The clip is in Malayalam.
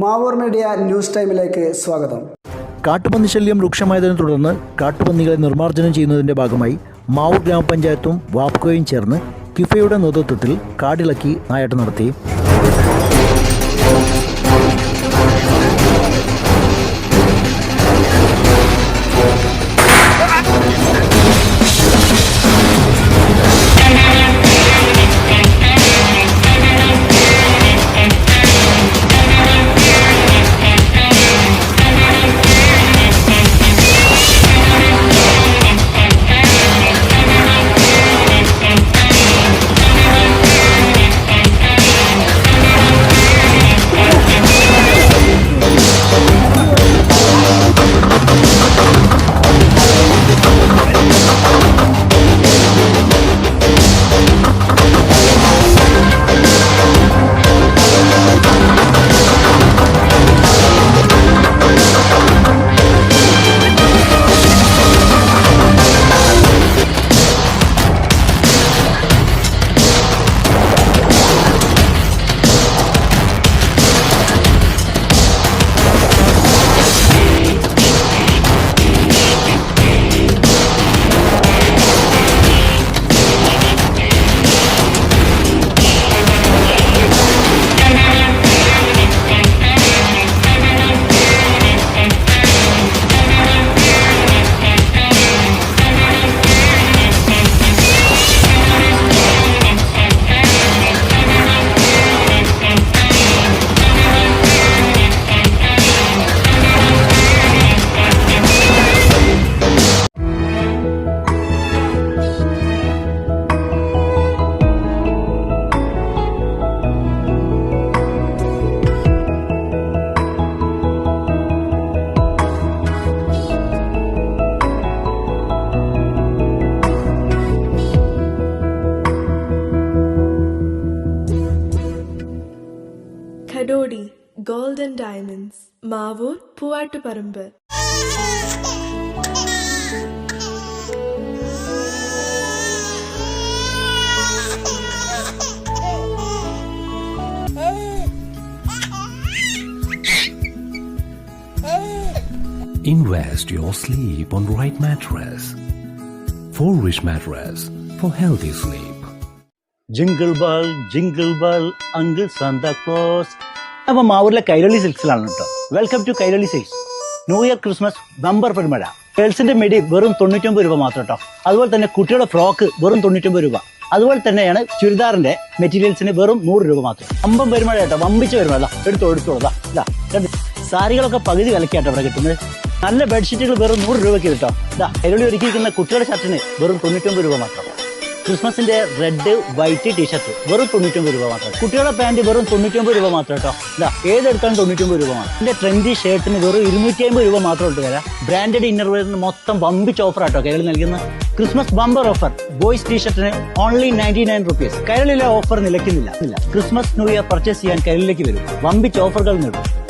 മാവൂർ മീഡിയ ന്യൂസ് ടൈമിലേക്ക് സ്വാഗതം. കാട്ടുപന്നി ശല്യം രൂക്ഷമായതിനെ തുടർന്ന് കാട്ടുപന്നികളെ നിർമ്മാർജനം ചെയ്യുന്നതിന്റെ ഭാഗമായി മാവൂർ ഗ്രാമപഞ്ചായത്തും വാപ്കോയും ചേർന്ന് കിഫയുടെ നേതൃത്വത്തിൽ കാടിളക്കി നായാട്ടം നടത്തി. Golden diamonds Mavoor Poovattuparamba Invest your sleep on right mattress. For rich mattress for healthy sleep. Jingle bell jingle bell uncle Santa Claus അപ്പൊ മാവൂരിലെ കൈരളി സിൽക്സിലാണ് കേട്ടോ. Welcome to Kairali silks. New year Christmas bumper പെരുമഴ ഗേൾസിന്റെ മെഡി വെറും തൊണ്ണൂറ്റൊമ്പത് രൂപ മാത്രം കേട്ടോ. അതുപോലെ തന്നെ കുട്ടിയുടെ ഫ്രോക്ക് വെറും തൊണ്ണൂറ്റൊമ്പത് രൂപ. അതുപോലെ തന്നെയാണ് ചുരിദാറിന്റെ മെറ്റീരിയൽസിന് വെറും നൂറ് രൂപ മാത്രം. അമ്പം പെരുമഴ കേട്ടോ. വമ്പിച്ച പെരുമഴ എടുത്തോ എടുത്തോ ഇതാ ഇതാ സാരികളൊക്കെ പകുതി വിലക്കാട്ടോ ഇവിടെ കിട്ടുന്നത്. നല്ല ബെഡ്ഷീറ്റുകൾ വെറും നൂറ് രൂപയ്ക്ക് കിട്ടോ. ഇതാ കൈരളി ഒരുക്കിയിരിക്കുന്ന കുട്ടിയുടെ ഷർട്ടിന് വെറും തൊണ്ണൂറ്റൊമ്പത് രൂപ മാത്രം. ക്രിസ്മസിന്റെ റെഡ് വൈറ്റ് ടീഷർട്ട് വെറും തൊണ്ണൂറ്റൊമ്പത് രൂപ മാത്രം. കുട്ടികളുടെ പാന്റ് വെറും തൊണ്ണൂറ്റൊമ്പത് രൂപ മാത്രം കേട്ടോ. ഇതാ ഏതെടുത്താലും തൊണ്ണൂറ്റൊമ്പത് രൂപ മാത്രം. എന്റെ ട്രെൻഡി ഷർട്ടിന് വെറും ഇരുന്നൂറ്റി അമ്പത് രൂപ മാത്രം ഇട്ട് തരാം ബ്രാൻഡഡ് ഇന്നർവെയറിന് മൊത്തം ബമ്പിച്ച് ഓഫർ ആട്ടോ കേരളം നൽകുന്ന ക്രിസ്മസ് ബമ്പർ ഓഫർ ബോയ്സ് ടീഷർട്ടിന് ഓൺലി നയന്റി നയൻ റുപ്പീസ് കേരളയിലെ ഓഫർ നിലയ്ക്കുന്നില്ല. ക്രിസ്മസ് ന്യൂ ഇയർ പർച്ചേസ് ചെയ്യാൻ കൈരളിലേക്ക് വരും. വമ്പിച്ച ഓഫറുകൾ നേടും.